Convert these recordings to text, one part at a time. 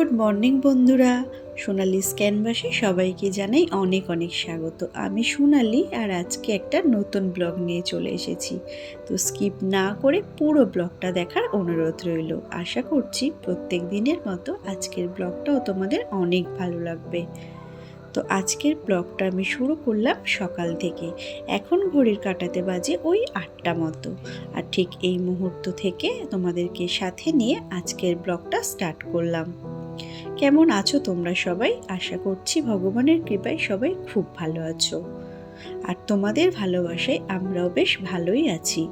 Good morning, বন্ধুরা। সোনালি স্ক্যানবাসে সবাইকে জানাই অনেক অনেক স্বাগত। আমি সোনালি আর আজকে একটা নতুন ব্লগ নিয়ে চলে এসেছি। তো স্কিপ না করে পুরো ব্লগটা দেখার অনুরোধ রইল। আশা করছি প্রত্যেক দিনের মতো আজকের ব্লগটাও তোমাদের অনেক ভালো লাগবে। তো আজকের ব্লগটা আমি শুরু করলাম সকাল থেকে। এখন ঘড়ির কাটাতে বাজে ওই আটটা মতো। আর ঠিক এই মুহূর্ত থেকে তোমাদেরকে সাথে নিয়ে আজকের ব্লগটা স্টার্ট করলাম। কেমন আছো তোমরা সবাই? আশা করছি ভগবানের কৃপায় সবাই খুব ভালো আছো। আর তোমাদের ভালোবাসায় আমরাও বেশ ভালোই আছি।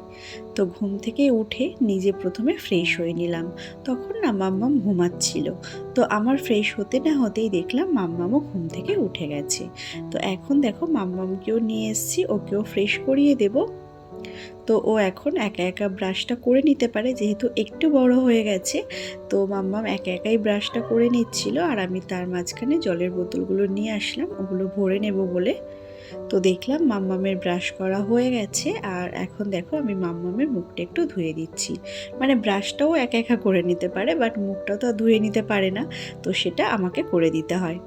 তো ঘুম থেকে উঠে নিজে প্রথমে ফ্রেশ হয়ে নিলাম। তখন না মাম্মাম ঘুমাচ্ছিল। তো আমার ফ্রেশ হতে না হতেই দেখলাম মাম্মামও ঘুম থেকে উঠে গেছে। তো এখন দেখো মাম্মামকেও নিয়ে এসেছি, ওকেও ফ্রেশ করিয়ে দেবো। তো ও এখন একা একা ব্রাশটা করে নিতে পারে, যেহেতু একটু বড় হয়ে গেছে। তো মাম্মাম একা একাই ব্রাশটা করে নিচ্ছিল আর আমি তার মাঝখানে জলের বোতলগুলো নিয়ে আসলাম, ওগুলো ভরে নেব বলে। তো দেখলাম মাম্মামের ব্রাশ করা হয়ে গেছে আর এখন দেখো আমি মাম্মামের মুখটা একটু ধুয়ে দিচ্ছি। মানে ব্রাশটাও একা একা করে নিতে পারে, বাট মুখটা তো ধুয়ে নিতে পারে না, তো সেটা আমাকে করে দিতে হয়।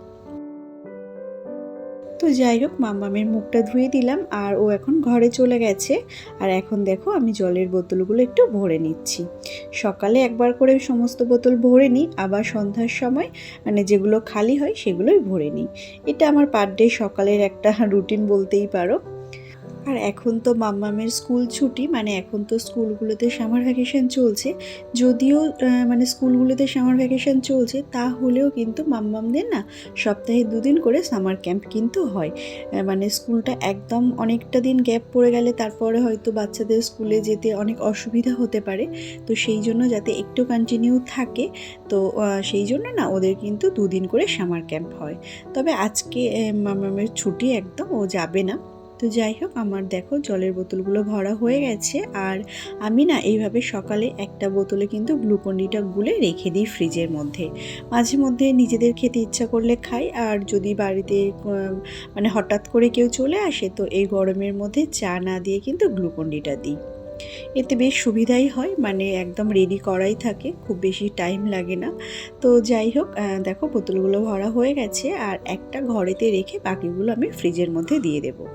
তো যাই হোক মামামের মুখটা ধুয়ে দিলাম আর ও এখন ঘরে চলে গেছে। আর এখন দেখো, আমি জলের বোতলগুলো একটু ভরে নিচ্ছি। সকালে একবার করে সমস্ত বোতল ভরে নিই, আবার সন্ধ্যার সময় মানে যেগুলো খালি হয় সেগুলোই ভরে নিই। এটা আমার পার ডে সকালের একটা রুটিন বলতেই পারো। আর এখন তো মাম্মামের স্কুল ছুটি মানে এখন তো স্কুলগুলোতে সামার ভ্যাকেশন চলছে। যদিও মানে স্কুলগুলোতে সামার ভ্যাকেশন চলছে, তাহলেও কিন্তু মাম্মামদের না সপ্তাহে দুদিন করে সামার ক্যাম্প কিন্তু হয়। মানে স্কুলটা একদম অনেকটা দিন গ্যাপ পড়ে গেলে তারপরে হয়তো বাচ্চাদের স্কুলে যেতে অনেক অসুবিধা হতে পারে। তো সেই জন্য যাতে একটু কন্টিনিউ থাকে, তো সেই জন্য না ওদের কিন্তু দুদিন করে সামার ক্যাম্প হয়। তবে আজকে মামামের ছুটি একদম, ও যাবে না। তো যাই হোক, আমার দেখো জলের বোতলগুলো ভরা হয়ে গেছে। আর আমি না এইভাবে সকালে একটা বোতলে কিন্তু গ্লুকন্ডিটা গুলে রেখে দিই ফ্রিজের মধ্যে। মাঝে মধ্যে নিজেদের খেতে ইচ্ছা করলে খাই, আর যদি বাড়িতে মানে হঠাৎ করে কেউ চলে আসে, তো এই গরমের মধ্যে চা না দিয়ে কিন্তু গ্লুকন্ডিটা দিই। এতে বেশ সুবিধাই হয় মানে একদম রেডি করাই থাকে, খুব বেশি টাইম লাগে না। তো যাই হোক দেখো বোতলগুলো ভরা হয়ে গেছে, আর একটা ঘরেতে রেখে বাকিগুলো আমি ফ্রিজের মধ্যে দিয়ে দেবো।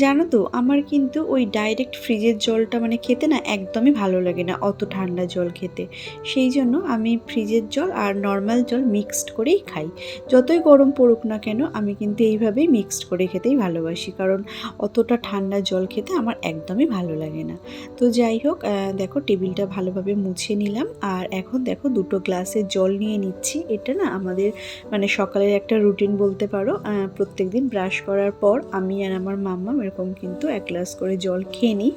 জানো তো, আমার কিন্তু ওই ডাইরেক্ট ফ্রিজের জলটা মানে খেতে না একদমই ভালো লাগে না, অত ঠান্ডা জল খেতে। সেই জন্য আমি ফ্রিজের জল আর নর্মাল জল মিক্সড করেই খাই। যতই গরম পড়ুক না কেন, আমি কিন্তু এইভাবেই মিক্সড করে খেতেই ভালোবাসি, কারণ অতটা ঠান্ডা জল খেতে আমার একদমই ভালো লাগে না। তো যাই হোক দেখো টেবিলটা ভালোভাবে মুছে নিলাম, আর এখন দেখো দুটো গ্লাসে জল নিয়ে নিচ্ছি। এটা না আমাদের মানে সকালের একটা রুটিন বলতে পারো। প্রত্যেক দিন ব্রাশ করার পর আমি আর আমার মাম্মা এরকম কিন্তু এক গ্লাস করে জল খেয়ে নিই।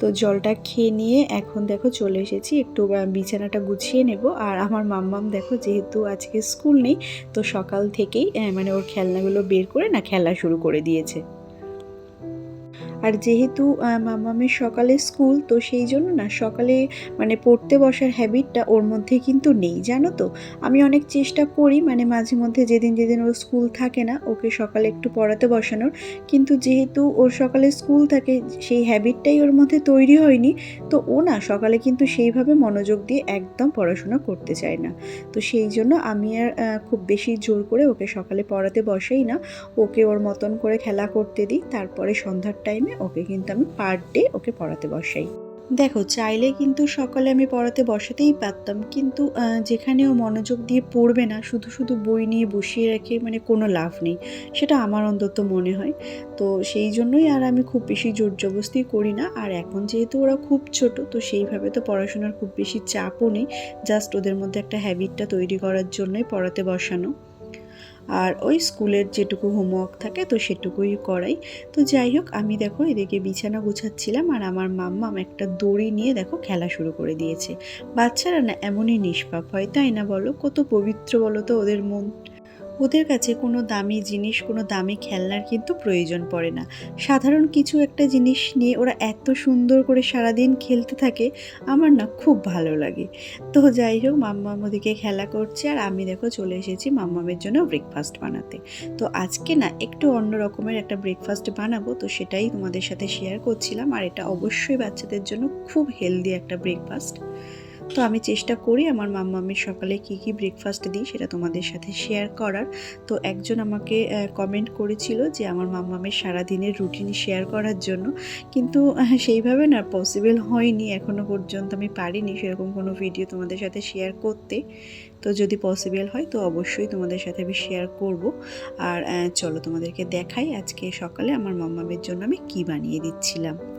তো জলটা খেয়ে নিয়ে এখন দেখো চলে এসেছি, একটু বিছানাটা গুছিয়ে নেব। আর আমার মাম্মাম দেখো যেহেতু আজকে স্কুল নেই, তো সকাল থেকেই মানে ওর খেলনাগুলো বের করে না খেলা শুরু করে দিয়েছে। আর যেহেতু মামামের সকালে স্কুল, তো সেই জন্য না সকালে মানে পড়তে বসার হ্যাবিটটা ওর মধ্যে কিন্তু নেই, জানো তো? আমি অনেক চেষ্টা করি মানে মাঝে মধ্যে যেদিন যেদিন ওর স্কুল থাকে না, ওকে সকালে একটু পড়াতে বসানোর। কিন্তু যেহেতু ওর সকালে স্কুল থাকে, সেই হ্যাবিটটাই ওর মধ্যে তৈরি হয়নি, তো ও না সকালে কিন্তু সেইভাবে মনোযোগ দিয়ে একদম পড়াশোনা করতে চায় না। তো সেই জন্য আমি আর খুব বেশি জোর করে ওকে সকালে পড়াতে বসাই না। ওকে ওর মতন করে খেলা করতে দিই, তারপরে সন্ধ্যার টাইমে টাইমে ওকে কিন্তু আমি পার ডে ওকে পড়াতে বসাই। দেখো, চাইলে কিন্তু সকালে আমি পড়াতে বসাতেই পারতাম, কিন্তু যেখানে ও মনোযোগ দিয়ে পড়বে না, শুধু শুধু বই নিয়ে বসিয়ে রেখে মানে কোনো লাভ নেই, সেটা আমার অন্তত মনে হয়। তো সেই জন্যই আর আমি খুব বেশি জোর জবস্তি করি না, আর এখন যেহেতু ওরা খুব ছোট, তো সেইভাবে তো পড়াশোনার খুব বেশি চাপও নেই জাস্ট ওদের মধ্যে একটা হ্যাবিটটা তৈরি করার জন্যই পড়াতে বসানো। আর ওই স্কুলের যেটুকু হোমওয়ার্ক থাকে তো সেটুকুই করাই। তো যাই হোক, আমি দেখো এদিকে বিছানা গুছাচ্ছিলাম আর আমার মাম্মা একটা দড়ি নিয়ে দেখো খেলা শুরু করে দিয়েছে। বাচ্চারা না এমনই নিষ্পাপ হয়, তাই না বলো? কত পবিত্র বলো তো ওদের মন। ওদের কাছে কোনো দামি জিনিস, কোনো দামি খেলনার কিন্তু প্রয়োজন পড়ে না। সাধারণ কিছু একটা জিনিস নিয়ে ওরা এত সুন্দর করে সারাদিন খেলতে থাকে, আমার না খুব ভালো লাগে। তো যাই হোক মাম্মাম ওদিকে খেলা করছে আর আমি দেখো চলে এসেছি মাম্মামের জন্য ব্রেকফাস্ট বানাতে। তো আজকে না একটু অন্য রকমের একটা ব্রেকফাস্ট বানাবো, তো সেটাই তোমাদের সাথে শেয়ার করছিলাম। আর এটা অবশ্যই বাচ্চাদের জন্য খুব হেলদি একটা ব্রেকফাস্ট তো আমি চেষ্টা করি আমার মাম্মা মাম্মামের সকালে কি কি ব্রেকফাস্ট দিই সেটা তোমাদের সাথে শেয়ার করার। তো একজন আমাকে কমেন্ট করেছিল যে আমার মাম্মামের সারাদিনের রুটিন শেয়ার করার জন্য। কিন্তু সেইভাবে না পসিবল হয়নি এখনও পর্যন্ত আমি পারিনি সেরকম কোনো ভিডিও তোমাদের সাথে শেয়ার করতে। তো যদি পসিবল হয় তো অবশ্যই তোমাদের সাথে আমি শেয়ার করব। আর চলো তোমাদেরকে দেখাই আজকে সকালে আমার মাম্মামের জন্য আমি কি বানিয়ে দিচ্ছিলাম।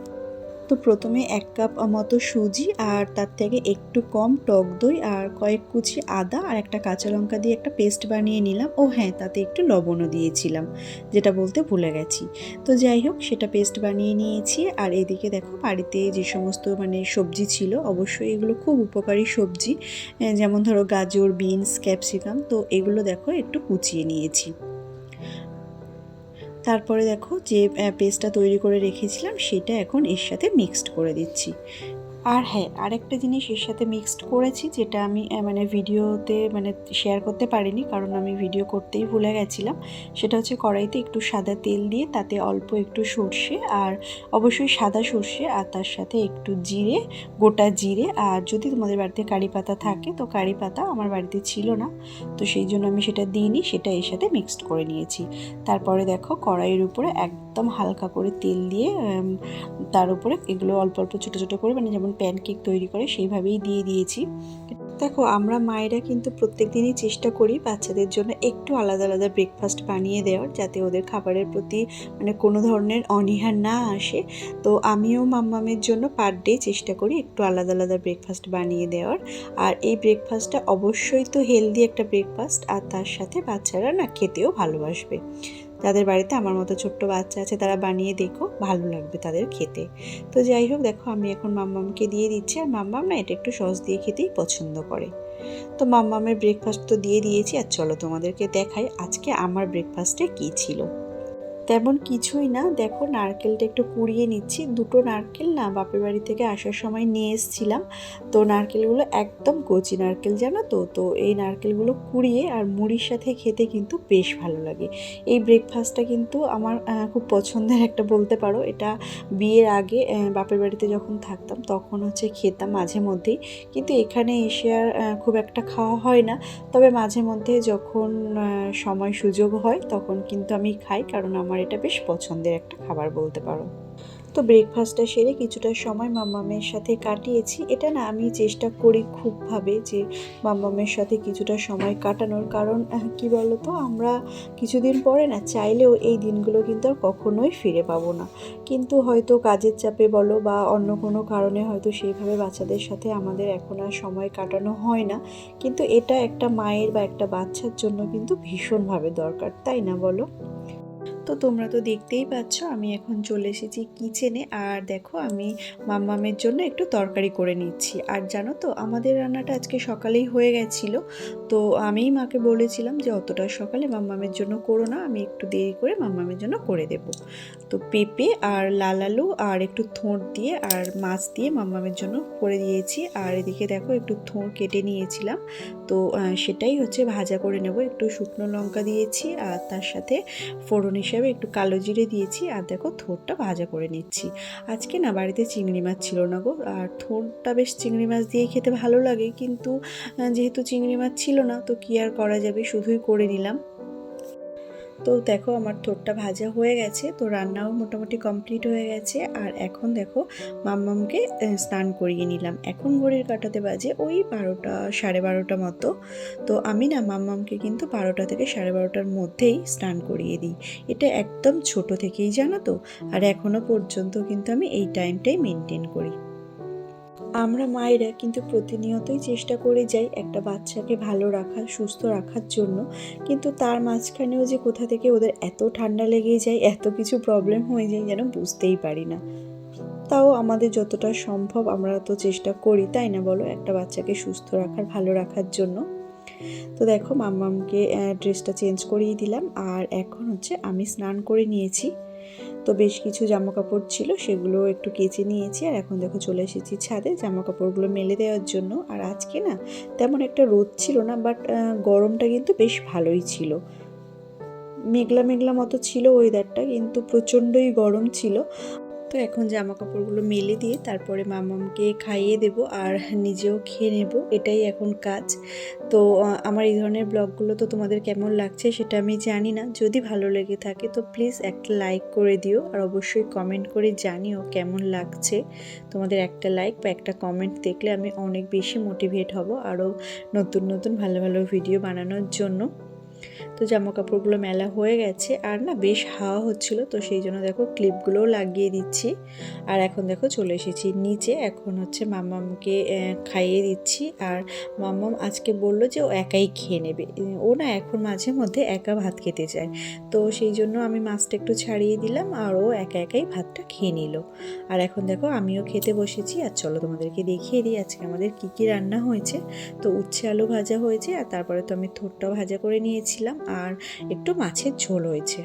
তো প্রথমে এক কাপ মতো সুজি আর তার থেকে একটু কম টক দই আর কয়েক কুচি আদা আর একটা কাঁচা লঙ্কা দিয়ে একটা পেস্ট বানিয়ে নিলাম। ও হ্যাঁ তাতে একটু লবণও দিয়েছিলাম, যেটা বলতে ভুলে গেছি। তো যাই হোক, সেটা পেস্ট বানিয়ে নিয়েছি আর এদিকে দেখো বাড়িতে যে সমস্ত মানে সবজি ছিল, অবশ্যই এগুলো খুব উপকারী সবজি। যেমন ধরো গাজর, বিনস, ক্যাপসিকাম, তো এগুলো দেখো একটু কুচিয়ে নিয়েছি। তারপরে দেখো যে পেস্টটা তৈরি করে রেখেছিলাম সেটা এখন এর সাথে মিক্সড করে দিচ্ছি। আর হ্যাঁ আরেকটা জিনিস এর সাথে মিক্সড করেছি যেটা আমি মানে ভিডিওতে মানে শেয়ার করতে পারিনি কারণ আমি ভিডিও করতেই ভুলে গেছিলাম। সেটা হচ্ছে কড়াইতে একটু সাদা তেল দিয়ে তাতে অল্প একটু সর্ষে আর অবশ্যই সাদা সর্ষে আর তার সাথে একটু জিরে, গোটা জিরে আর যদি তোমাদের বাড়িতে কারি পাতা থাকে তো কারি পাতা আমার বাড়িতে ছিল না। তো সেই জন্য আমি সেটা দিইনি, সেটা এর সাথে মিক্সড করে নিয়েছি। তারপরে দেখো কড়াইয়ের উপরে একদম হালকা করে তেল দিয়ে তার উপরে এগুলো অল্প অল্প ছোটো ছোটো করে মানে যেমন প্যানকেক তৈরি করে সেইভাবেই দিয়ে দিয়েছি। দেখো, আমরা মায়েরা কিন্তু প্রত্যেক দিনই চেষ্টা করি বাচ্চাদের জন্য একটু আলাদা আলাদা ব্রেকফাস্ট বানিয়ে দেওয়ার, যাতে ওদের খাবারের প্রতি মানে কোনো ধরনের অনীহা না আসে। তো আমিও মাম্মামের জন্য পার ডে চেষ্টা করি একটু আলাদা আলাদা ব্রেকফাস্ট বানিয়ে দেওয়ার। আর এই ব্রেকফাস্টটা অবশ্যই তো হেলদি একটা ব্রেকফাস্ট আর তার সাথে বাচ্চারা না খেতেও ভালোবাসবে। যাদের বাড়িতে আমার মতো ছোট্ট বাচ্চা আছে, তারা বানিয়ে দেখো, ভালো লাগবে তাদের খেতে। তো যাই হোক, দেখো আমি এখন মাম্মামকে দিয়ে দিচ্ছি, আর মাম্মাম না এটা একটু সস দিয়ে খেতেই পছন্দ করে। তো মাম্মামের ব্রেকফাস্ট তো দিয়ে দিয়েছি, আর চলো তোমাদেরকে দেখাই আজকে আমার ব্রেকফাস্টে কী ছিল। তেমন কিছুই না। দেখো, নারকেলটা একটু কুড়িয়ে নিচ্ছি। দুটো নারকেল না, বাপের বাড়ি থেকে আসার সময় নিয়ে এসেছিলাম। তো নারকেলগুলো একদম কচি নারকেল, জানো তো? তো এই নারকেলগুলো কুড়িয়ে আর মুড়ির সাথে খেতে কিন্তু বেশ ভালো লাগে। এই ব্রেকফাস্টটা কিন্তু আমার খুব পছন্দের একটা বলতে পারো। এটা বিয়ের আগে বাপের বাড়িতে যখন থাকতাম, তখন হচ্ছে খেতাম মাঝে মধ্যেই। কিন্তু এখানে এসে আর খুব একটা খাওয়া হয় না। তবে মাঝে মধ্যে যখন সময় সুযোগ হয়, তখন কিন্তু আমি খাই। কারণ আমার এটা বেশ পছন্দের একটা খাবার বলতে পারো। তো ব্রেকফাস্টটা সেরে কিছুটা সময় মাম্মামের সাথে কাটিয়েছি। এটা না আমি চেষ্টা করি খুবভাবে যে মাম্মামের সাথে কিছুটা সময় কাটানোর। কারণ কি বলতো, আমরা কিছুদিন পরে না চাইলেও এই দিনগুলো কিন্তু আর কখনোই ফিরে পাবো না। কিন্তু হয়তো কাজের চাপে বলো বা অন্য কোনো কারণে হয়তো সেইভাবে বাচ্চাদের সাথে আমাদের এখন আর সময় কাটানো হয় না। কিন্তু এটা একটা মায়ের বা একটা বাচ্চার জন্য কিন্তু ভীষণভাবে দরকার, তাই না বলো? তো তোমরা তো দেখতেই পাচ্ছ, আমি এখন চলে এসেছি কিচেনে আর দেখো, আমি মাম্মামের জন্য একটু তরকারি করে নিচ্ছি। আর জানো তো, আমাদের রান্নাটা আজকে সকালেই হয়ে গেছিল। তো আমিই মাকে বলেছিলাম যে, অতটা সকালে মাম্মামের জন্য করো না, আমি একটু দেরি করে মাম্মামের জন্য করে দেব। তো পেঁপে আর লাল আলু আর একটু থোঁড় দিয়ে আর মাছ দিয়ে মাম্মামের জন্য করে দিয়েছি। আর এদিকে দেখো, একটু থোঁড় কেটে নিয়েছিলাম। তো সেটাই হচ্ছে ভাজা করে নেব। একটু শুকনো লঙ্কা দিয়েছি আর তার সাথে ফোড়ন হিসাবে একটু কালো জিরে দিয়েছি আর দেখো থোরটা ভাজা করে নিচ্ছি। আজকে না বাড়িতে চিংড়ি মাছ ছিল না গো, আর থোরটা বেশ চিংড়ি মাছ দিয়ে খেতে ভালো লাগে, কিন্তু যেহেতু চিংড়ি মাছ ছিল না, তো কি আর করা যাবে? শুধুই করে নিলাম। তো দেখো আমার থোরটা ভাজা হয়ে গেছে, তো রান্নাও মোটামুটি কমপ্লিট হয়ে গেছে। আর এখন দেখো মাম্মামকে স্নান করিয়ে নিলাম। এখন ঘড়ির কাটাতে বাজে? ওই বারোটা, সাড়ে বারোটা মতো। তো আমি না মাম্মামকে কিন্তু বারোটা থেকে সাড়ে বারোটার মধ্যেই স্নান করিয়ে দিই। এটা একদম ছোট থেকেই জানো তো? আর এখনও পর্যন্ত কিন্তু আমি এই টাইমটাই মেনটেন করি। আমরা মায়েরা কিন্তু প্রতিনিয়তই চেষ্টা করে যাই একটা বাচ্চাকে ভালো রাখার, সুস্থ রাখার জন্য। কিন্তু তার মাঝখানেও যে কোথা থেকে ওদের এত ঠান্ডা লেগে যায়, এত কিছু প্রবলেম হয়ে যায় যেন বুঝতেই পারি না। তাও আমাদের যতটা সম্ভব আমরা তো চেষ্টা করি, তাই না বলো? একটা বাচ্চাকে সুস্থ রাখার, ভালো রাখার জন্য। তো দেখো মাম্মামকে ড্রেসটা চেঞ্জ করিয়ে দিলাম। আর এখন হচ্ছে আমি স্নান করে নিয়েছি। তো বেশ কিছু জামা কাপড় ছিল, সেগুলো একটু কেচে নিয়েছি। আর এখন দেখো চলে এসেছি ছাদে জামা কাপড়গুলো মেলে দেওয়ার জন্য। আর আজকে না তেমন একটা রোদ ছিল না বাট গরমটা কিন্তু বেশ ভালোই ছিল। মেঘলা মেঘলা মতো ছিল ওয়েদারটা কিন্তু প্রচণ্ডই গরম ছিল। তো এখন জামা কাপড়গুলো মেলে দিয়ে তারপরে মামামকে খাইয়ে দেব আর নিজেও খেয়ে নেব, এটাই এখন কাজ। তো আমার এই ধরনের ব্লগগুলো তো তোমাদের কেমন লাগছে সেটা আমি জানি না। যদি ভালো লেগে থাকে তো প্লিজ একটা লাইক করে দিও আর অবশ্যই কমেন্ট করে জানিও কেমন লাগছে। তোমাদের একটা লাইক বা একটা কমেন্ট দেখলে আমি অনেক বেশি মোটিভেট হব আরও নতুন নতুন ভালো ভালো ভিডিও বানানোর জন্য। তো জামা কাপড়গুলো মেলা হয়ে গেছে আর না বেশ হাওয়া হচ্ছিল, তো সেই জন্য দেখো ক্লিপগুলোও লাগিয়ে দিচ্ছি। আর এখন দেখো চলে এসেছি নিচে, এখন হচ্ছে মামামকে খাইয়ে দিচ্ছি। আর মাম্মাম আজকে বলল যে ও একাই খেয়ে নেবে। ও না এখন মাঝে মধ্যে একা ভাত খেতে চায়। তো সেই জন্য আমি মাছটা একটু ছাড়িয়ে দিলাম আর ও একা একাই ভাতটা খেয়ে নিল। আর এখন দেখো আমিও খেতে বসেছি। আর চলো তোমাদেরকে দেখিয়ে দিই আজকে আমাদের কী কী রান্না হয়েছে। তো উচ্ছে আলু ভাজা হয়েছে আর তারপরে তো আমি থোরটা ভাজা করে নিয়েছিলাম আর একটু মাছের ঝোল হয়েছে।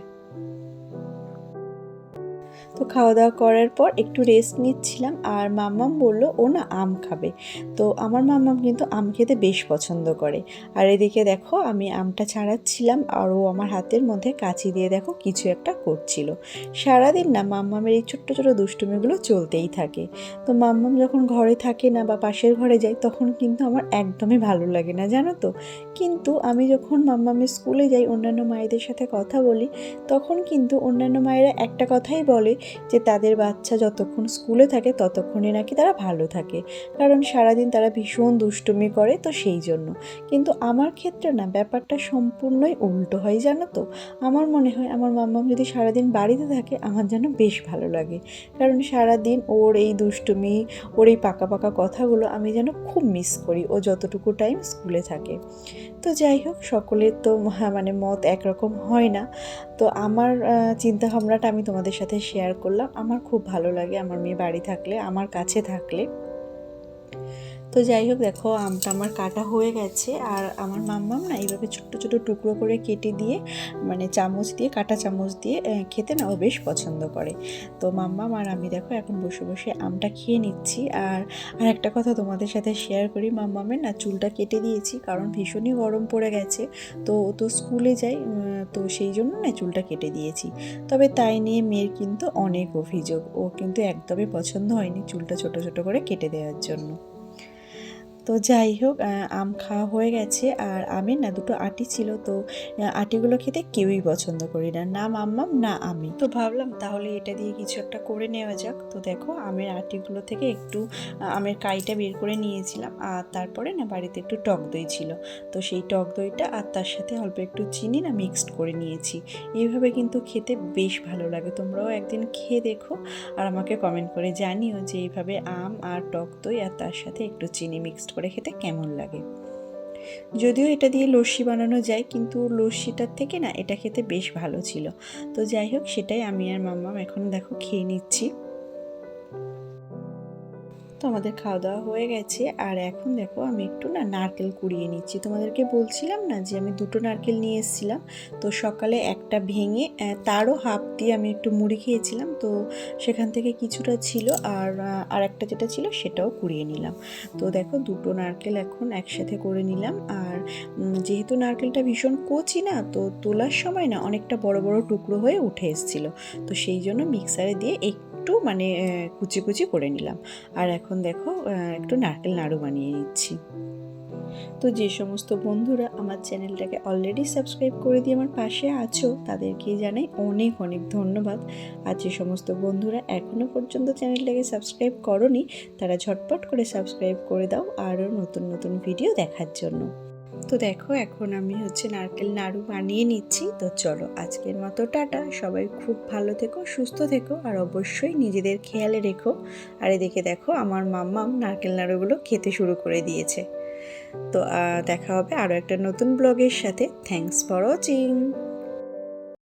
তো খাওয়া দাওয়া করার পর একটু রেস্ট নিচ্ছিলাম আর মাম্মাম বলল, ও না, আম খাবে। তো আমার মাম্মাম কিন্তু আম খেতে বেশ পছন্দ করে। আর এদিকে দেখো, আমি আমটা ছাড়াচ্ছিলাম আর ও আমার হাতের মধ্যে কাঁচি দিয়ে দেখো কিছু একটা করছিল। সারাদিন না, মাম্মামের এই ছোট্ট ছোট দুষ্টুমিগুলো চলতেই থাকে। তো মাম্মাম যখন ঘরে থাকে না বা পাশের ঘরে যায়, তখন কিন্তু আমার একদমই ভালো লাগে না, জানো তো? কিন্তু আমি যখন মাম্মামের স্কুলে যাই, অন্যান্য মায়েদের সাথে কথা বলি, তখন কিন্তু অন্যান্য মায়েরা একটা কথাই বলে যে তাদের বাচ্চা যতক্ষণ স্কুলে থাকে ততক্ষণই নাকি তারা ভালো থাকে। কারণ সারাদিন তারা ভীষণ দুষ্টুমি করে তো সেই জন্য। কিন্তু আমার ক্ষেত্রে না, ব্যাপারটা সম্পূর্ণই উল্টো হয়, জানো তো? আমার মনে হয় আমার মাম্মাম যদি সারাদিন বাড়িতে থাকে, আমার যেন বেশ ভালো লাগে। কারণ সারাদিন ওর এই দুষ্টুমি, ওর এই পাকা পাকা কথাগুলো আমি যেন খুব মিস করি ও যতটুকু টাইম স্কুলে থাকে। তো যাই হোক, সকলের তো মানে মত একরকম হয় না। তো আমার চিন্তা ভাবনাটা আমি তোমাদের সাথে শেয়ার করলাম। আমার খুব ভালো লাগে আমার মেয়ে বাড়ি থাকলে, আমার কাছে থাকলে। তো যাই হোক, দেখো আমটা আমার কাটা হয়ে গেছে আর আমার মাম্মাম না এইভাবে ছোট্ট ছোট টুকরো করে কেটে দিয়ে মানে চামচ দিয়ে, কাটা চামচ দিয়ে খেতে না ও বেশ পছন্দ করে। তো মাম্মাম আর আমি দেখো এখন বসে বসে আমটা খেয়ে নিচ্ছি আর আর একটা কথা তোমাদের সাথে শেয়ার করি, মাম্মামের না চুলটা কেটে দিয়েছি কারণ ভীষণই গরম পড়ে গেছে। তো ও তো স্কুলে যাই তো সেই জন্য না চুলটা কেটে দিয়েছি। তবে তাই নিয়ে মেয়ের কিন্তু অনেক অভিযোগ। ও কিন্তু একদমই পছন্দ হয়নি চুলটা ছোট ছোট করে কেটে দেওয়ার জন্য। তো যাই হোক আম খাওয়া হয়ে গেছে আর আমের না দুটো আটি ছিল, তো আটিগুলো খেতে কেউই পছন্দ করি না না মাম্মাম, না আমি। তো ভাবলাম তাহলে এটা দিয়ে কিছু একটা করে নেওয়া যাক। তো দেখো আমের আটিগুলো থেকে একটু আমের কাইটা বের করে নিয়েছিলাম আর তারপরে না বাড়িতে একটু টক দই ছিল। তো সেই টক দইটা আর তার সাথে অল্প একটু চিনি না মিক্সড করে নিয়েছি। এইভাবে কিন্তু খেতে বেশ ভালো লাগে, তোমরাও একদিন খেয়ে দেখো আর আমাকে কমেন্ট করে জানিও যে এইভাবে আম আর টক দই আর তার সাথে একটু চিনি মিক্সড করে খেতে কেমন লাগে। যদিও এটা দিয়ে লস্যি বানানো যায়, কিন্তু লস্যিটার থেকে না এটা খেতে বেশ ভালো ছিল। তো যাই হোক, সেটাই আমি আর মাম্মাম এখন দেখো খেয়ে নিচ্ছি। তো আমাদের খাওয়া দাওয়া হয়ে গেছে। আর এখন দেখো আমি একটু না নারকেল কুড়িয়ে নিচ্ছি। তোমাদেরকে বলছিলাম না যে আমি দুটো নারকেল নিয়ে এসেছিলাম। তো সকালে একটা ভেঙে তারও হাফ দিয়ে আমি একটু মুড়ি খেয়েছিলাম। তো সেখান থেকে কিছুটা ছিল আর আর একটা যেটা ছিল সেটাও কুড়িয়ে নিলাম। তো দেখো দুটো নারকেল এখন একসাথে করে নিলাম। আর যেহেতু নারকেলটা ভীষণ কচি না, তো তোলার সময় না অনেকটা বড় বড় টুকরো হয়ে উঠে এসেছিল। তো সেই জন্য মিক্সারে দিয়ে একটু মানে কুচি কুচি করে নিলাম। আর এখন দেখো একটু নারকেল নাড়ু বানিয়ে নিচ্ছি। তো যে সমস্ত বন্ধুরা আমার চ্যানেলটাকে অলরেডি সাবস্ক্রাইব করে দিয়ে আমার পাশে আছো, তাদেরকে জানাই অনেক অনেক ধন্যবাদ। আর যে সমস্ত বন্ধুরা এখনও পর্যন্ত চ্যানেলটাকে সাবস্ক্রাইব করনি, তারা ঝটপট করে সাবস্ক্রাইব করে দাও, আরও নতুন নতুন ভিডিও দেখার জন্য। তো দেখো, এখন আমি হচ্ছে নারকেল নাড়ু বানিয়ে নিচ্ছি। তো চলো, আজকের মতো টাটা। সবাই খুব ভালো থেকো, সুস্থ থেকো, আর অবশ্যই নিজেদের খেয়ালে রেখো। আর এদিকে দেখো, আমার মাম্মাম নারকেল নাড়ুগুলো খেতে শুরু করে দিয়েছে। তো দেখা হবে আরও একটা নতুন ব্লগের সাথে। Thanks for watching